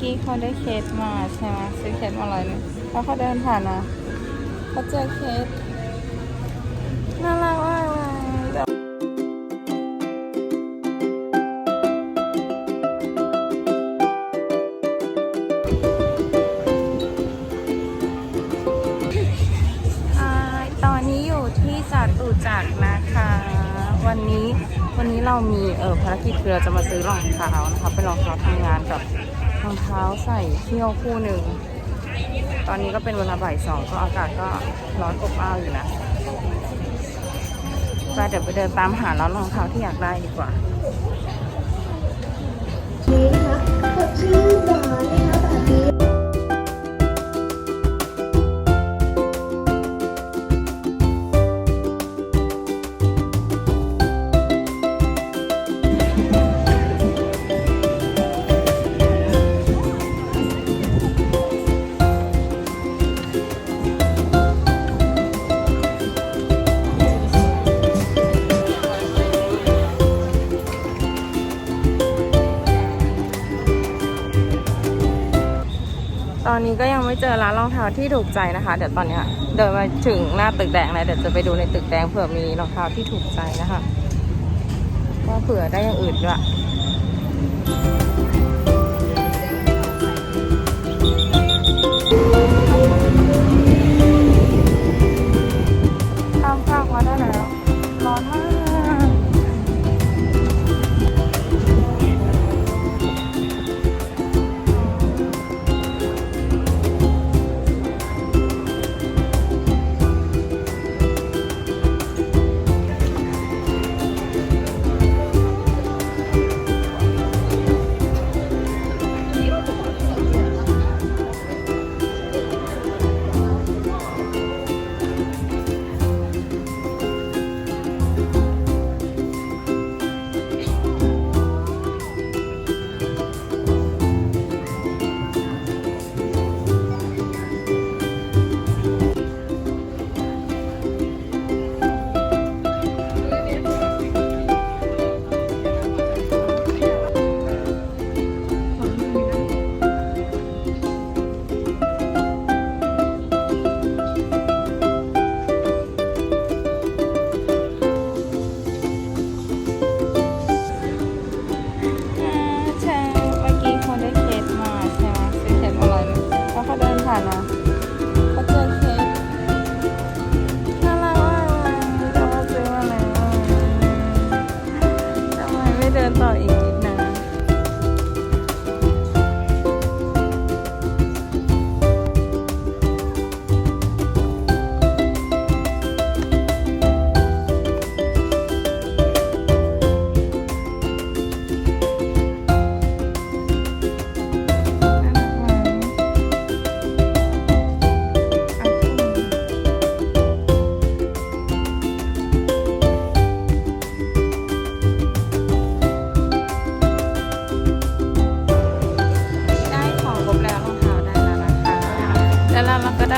กี้เขาได้เคสมาใช่ไหมซื้อเคสมาร้อยนึงแล้วเขาเดินผ่านมาเขาเจอเคสน่ารักมากเลยเดี๋ยวตอนนี้อยู่ที่จตุจักรนะ วันนี้เรามีเออภารกิจคือเราจะมาซื้อรองเท้านะคะเป็นรองเท้าทำงานกับรองเท้าใส่เที่ยวคู่หนึ่ง ตอนนี้ก็เป็นเวลาบ่ายสองก็อากาศก็ร้อนอบอ้าวอยู่นะไปเดี๋ยวไปเดินตามหาร้วรองเท้าที่อยากได้ดีกว่า ตอนนี้ก็ยังไม่เจอร้านรองเท้าที่ถูกใจนะคะ เดี๋ยวตอนนี้เดินมาถึงหน้าตึกแดงแล้วเดี๋ยวจะไปดูในตึกแดงเผื่อมีรองเท้าที่ถูกใจนะคะ ก็เผื่อได้อย่างอื่นด้วย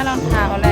รองเท้าแล้